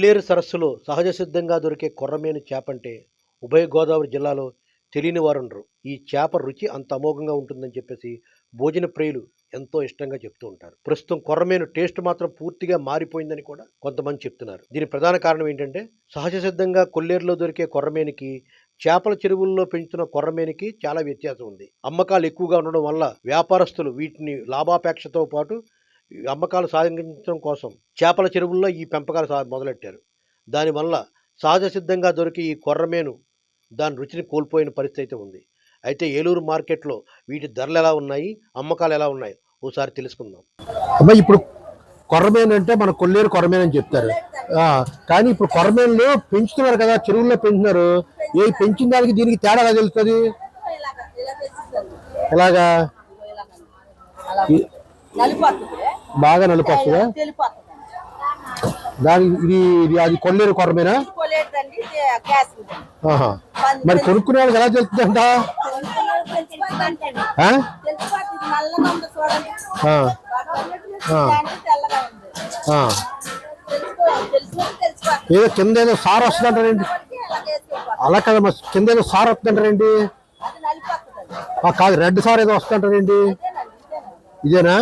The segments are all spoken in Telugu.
కొల్లేరు సరస్సులో సహజ సిద్ధంగా దొరికే కొర్రమేను చేపంటే ఉభయ గోదావరి జిల్లాలో తెలియని వారుండరు. ఈ చేప రుచి అంత అమోఘంగా ఉంటుందని చెప్పేసి భోజన ప్రియులు ఎంతో ఇష్టంగా చెప్తూ ఉంటారు. ప్రస్తుతం కొర్రమేను టేస్ట్ మాత్రం పూర్తిగా మారిపోయిందని కూడా కొంతమంది చెప్తున్నారు. దీని ప్రధాన కారణం ఏంటంటే సహజ సిద్ధంగా కొల్లేరులో దొరికే కొర్రమేనికి చేపల చెరువుల్లో పెంచుతున్న కొర్రమేనికి చాలా వ్యత్యాసం ఉంది. అమ్మకాలు ఎక్కువగా ఉండడం వల్ల వ్యాపారస్తులు వీటిని లాభాపేక్షతో పాటు అమ్మకాలు సాగించడం కోసం చేపల చెరువుల్లో ఈ పెంపకాలు సా మొదలెట్టారు. దానివల్ల సహజ సిద్ధంగా దొరికి ఈ కొర్రమేను దాని రుచిని కోల్పోయిన పరిస్థితి అయితే ఉంది. అయితే ఏలూరు మార్కెట్లో వీటి ధరలు ఎలా ఉన్నాయి? అమ్మకాలు ఎలా ఉన్నాయి? ఓసారి తెలుసుకుందాం. అమ్మ ఇప్పుడు కొర్రమేను అంటే మన కొల్లేరు కొర్రమేను అని చెప్తారు. ఆ, కానీ ఇప్పుడు కొర్రమేన్లు పెంచుతున్నారు కదా చెరువుల్లో పెంచుతున్నారు. ఏ పెంచిన దానికి దీనికి తేడా ఎలా తెలుస్తుంది? ఎలాగా? బాగా నలుపు వస్తుందా దానికి ఇది ఇది అది కొల్లేరు కొర్రమేనా ఆహా. మరి కొనుక్కునే వాళ్ళకి ఎలా తెలుస్తుందంట. ఏదో కింద ఏదో సార్ వస్తుందంటారేంటి అలా కదా మరి కింద ఏదో సార్ వస్తుందంటారేంటి ఆ, కాదు రెడ్ సార్ ఏదో వస్తుందంటారేంటి ఇదేనా.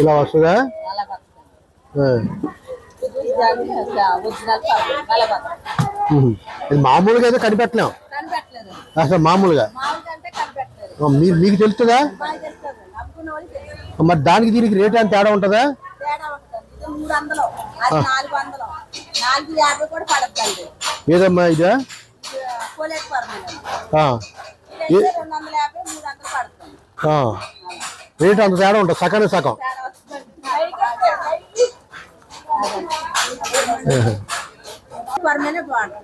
ఇలా వస్తుందా? మామూలుగా అయితే కనిపెట్టలేం. అసలు మామూలుగా. మీకు తెలుస్తుందా? మరి దానికి దీనికి రేట్ అని తేడా ఉంటుందా? ఏదమ్మా ఇదా. రేట్ అంత తేడా ఉంటుంది. సగానికి సగం తేడా వస్తుంది పర్మనెంట్ బాగుంటుంది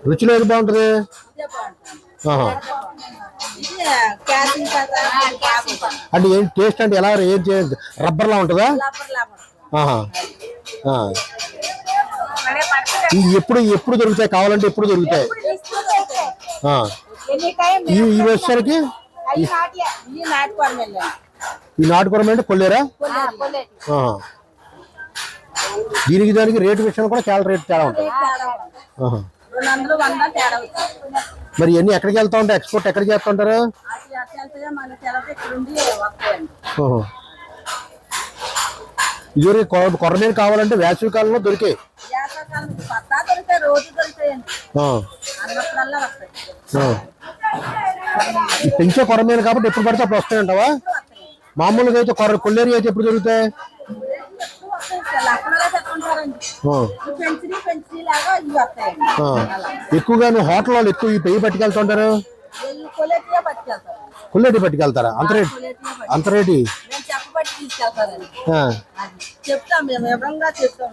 రుచిలో ఏది బాగుంటుంది? అంటే ఏం టేస్ట్ అంటే ఎలా ఏం చే- రబ్బర్లా ఉంటుందా? ఎప్పుడు ఎప్పుడు దొరుకుతాయి? కావాలంటే ఎప్పుడు దొరుకుతాయి? ఈ ఈ వచ్చేసరికి ఈ నాటుకోవడం అంటే కొల్లేరా. దీనికి దానికి రేటు విషయంలో కూడా చాలా రేట్ తేడా ఉంటుంది. మరి ఇవన్నీ ఎక్కడికి వెళ్తా ఉంటాయి? ఎక్స్పోర్ట్ ఎక్కడికి వస్తాయండి. ఓహో. ఇదివరకు కొ- కొర్రమీన కావాలంటే వేసవి కాలంలో దొరికాయి. ఈ పెంచే కొర్రమీన కాబట్టి ఎప్పుడు పడితే అప్పుడు వస్తాయంటావా? మామూలుగా అయితే కొర్ర కొల్లేరి అయితే ఎప్పుడు దొరుకుతాయి? ఎక్కువగా నువ్వు హోటల్ వాళ్ళు ఎక్కువ ఈ పెయ్యి పట్టుకెళ్తుంటారు? కొల్లేటి పట్టుకెళ్తారా. అంత రేటు? అంత రేటు? చెప్తాం చెప్తాం.